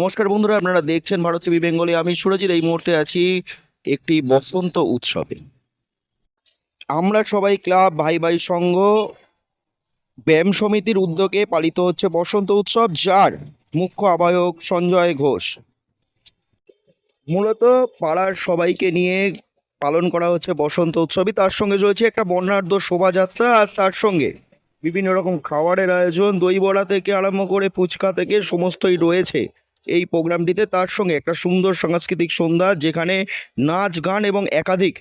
নমস্কার বন্ধুরা, আপনারা দেখছেন ভারত টিভি বেঙ্গলি। আমি সুরজিৎ, এই মুহূর্তে আছি একটি বসন্ত উৎসবে। আমরা সবাই ক্লাব, ভাই ভাই সংঘ, ব্যায়াম সমিতির উদ্যোগে পালিত হচ্ছে বসন্ত উৎসব, যার মুখ্য আহ্বায়ক সঞ্জয় ঘোষ। মূলত পাড়ার সবাইকে নিয়ে পালন করা হচ্ছে বসন্ত উৎসবই। তার সঙ্গে রয়েছে একটা বর্ণাঢ্য শোভাযাত্রা, আর তার সঙ্গে বিভিন্ন রকম খাবারের আয়োজন, দই বড়া থেকে আরম্ভ করে ফুচকা থেকে, সমস্তই রয়েছে। এই প্রোগ্রামটিতে তার সঙ্গে একটা সুন্দর সাংস্কৃতিক সন্ধ্যা যেখানে নাচ, গান এবং একাধিক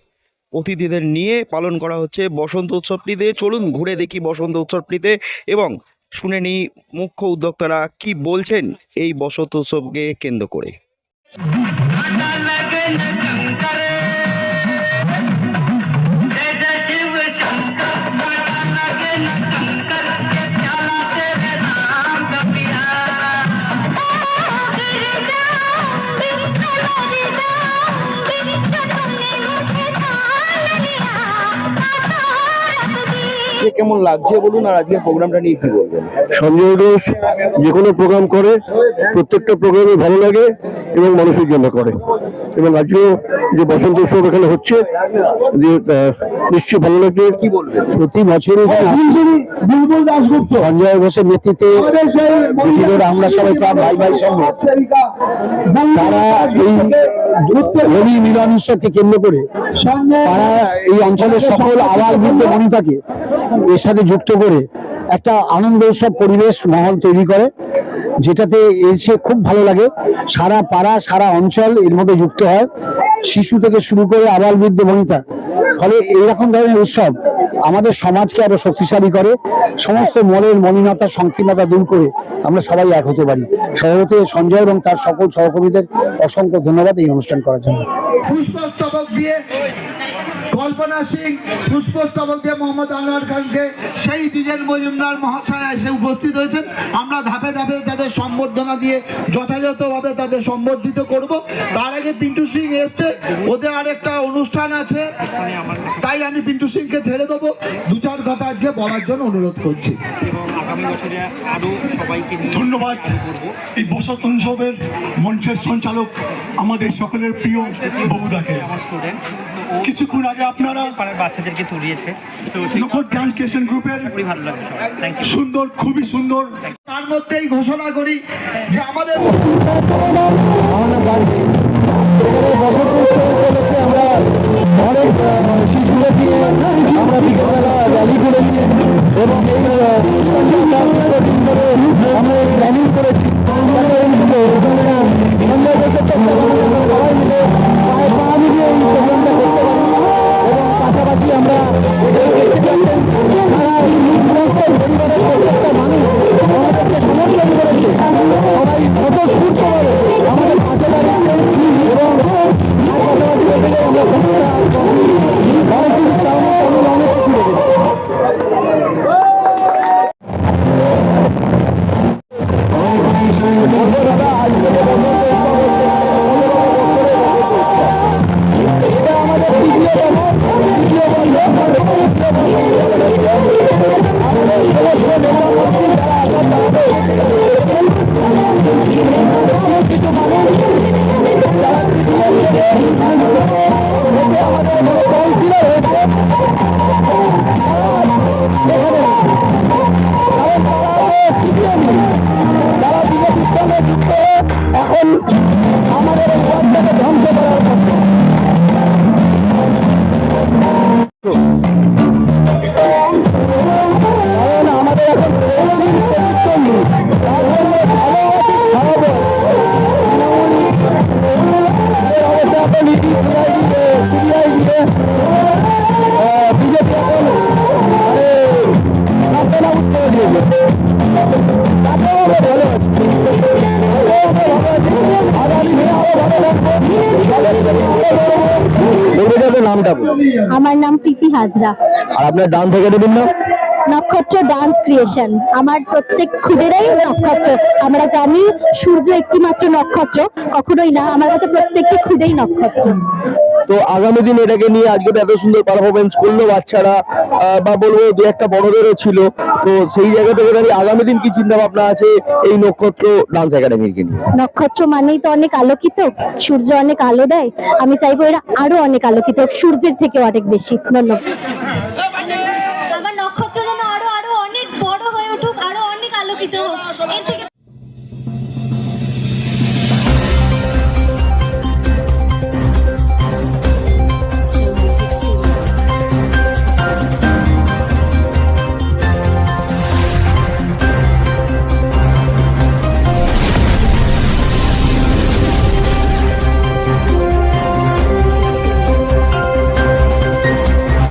অতিথিদের নিয়ে পালন করা হচ্ছে বসন্ত উৎসবটিতে। চলুন ঘুরে দেখি বসন্ত উৎসবটিতে এবং শুনে নিই মুখ্য উদ্যোক্তারা কি বলছেন এই বসন্ত উৎসবকে কেন্দ্র করে। কেমন লাগছে বলুন আর আজকের প্রোগ্রামটা নিয়ে কি বলবেন? সঞ্জয় ঘোষ যে কোনো প্রোগ্রাম করে, প্রত্যেকটা প্রোগ্রামে ভালো লাগে এবং মানুষের জন্য করে। এবং আজকেও যে বসন্ত উৎসব এখানে হচ্ছে যে নিশ্চয়ই ভালো লাগছে কি বলবেন? প্রতি বছরই সঞ্জয় ঘোষের নেতৃত্বে আমরা সবাই ক্লাব ভাই ভাই সঙ্গে তারা এই হোলি মিলন উৎসবকে কেন্দ্র করে তারা এই অঞ্চলের সকল আবার বৃদ্ধ বনিতাকে এর সাথে যুক্ত করে একটা আনন্দ উৎসব পরিবেশ, মহল তৈরি করে, যেটাতে এসে খুব ভালো লাগে। সারা পাড়া, সারা অঞ্চল এর মধ্যে যুক্ত হয়। শিশু থেকে শুরু করে আবাল বৃদ্ধ বনিতা। ফলে এইরকম ধরনের উৎসব আমাদের সমাজকে আরও শক্তিশালী করে। সমস্ত মনের মলিনতা, সংকীর্ণতা দূর করে আমরা সবাই এক হতে পারি। সভাপতি সঞ্জয় এবং তার সকল সহকর্মীদের অসংখ্য ধন্যবাদ এই অনুষ্ঠান করার জন্য। কল্পনা সিং পুষ্পস্তবক দিয়ে মোহাম্মদ আনোয়ার খানকে সেই দ্বিজেন মজুমদার মহাশয় এসে উপস্থিত হয়েছেন। আমরা ধাপে ধাপে তাদের সম্বর্ধনা দিয়ে যথাযথভাবে তাদের সম্বর্ধিত করব। তার আগে পিন্টু সিং এসছে। ওদের আরেকটা অনুষ্ঠান আছে। তাই আমি পিন্টু সিংকে ছেড়ে দেবো। দু চার কথা আজকে বলার জন্য অনুরোধ করছি। এবং আগামী বছরে আরও সবাইকে নিয়ে ধন্যবাদ। এই বসন্ত উৎসবের মঞ্চের সঞ্চালক আমাদের সকলের প্রিয় ববুদাকে কিছুক্ষণ আগে আপনারা বাচ্চাদেরকে তুলিয়েছে। তো ডান্স ক্রিয়েশন গ্রুপের খুবই ভালো লাগে সবাই। থ্যাংক ইউ সুন্দর খুবই সুন্দর। তার মধ্যেই ঘোষণা করি যে আমাদের আমরা অনেক সিপিএম থেকে নামটা আমার নাম প্রীতি হাজরা। আর আপনার ডান্স একাডেমির নাম? নক্ষত্র ডান্স ক্রিয়েশন আমার প্রত্যেক খুদেরাই নক্ষত্র। আমরা জানি সূর্য একটি মাত্র নক্ষত্র কখনোই না। আমার কাছে প্রত্যেকটি ক্ষুদেই নক্ষত্র। তো আগামী দিন এটাকে নিয়ে আজকে এত সুন্দর পারফরমেন্স করল বাচ্চারা বা বলব দু একটা বড়দেরও ছিল। তো সেই জায়গা থেকে দাঁড়িয়ে আগামী দিন কি চিন্তা ভাবনা আছে এই নক্ষত্র ডান্স একাডেমিকে নিয়ে? নক্ষত্র মানেই তো অনেক আলোকিত, সূর্য অনেক আলো দেয়। আমি চাইব এরা আরও অনেক আলোকিত, সূর্যের থেকে অনেক বেশি। ধন্যবাদ।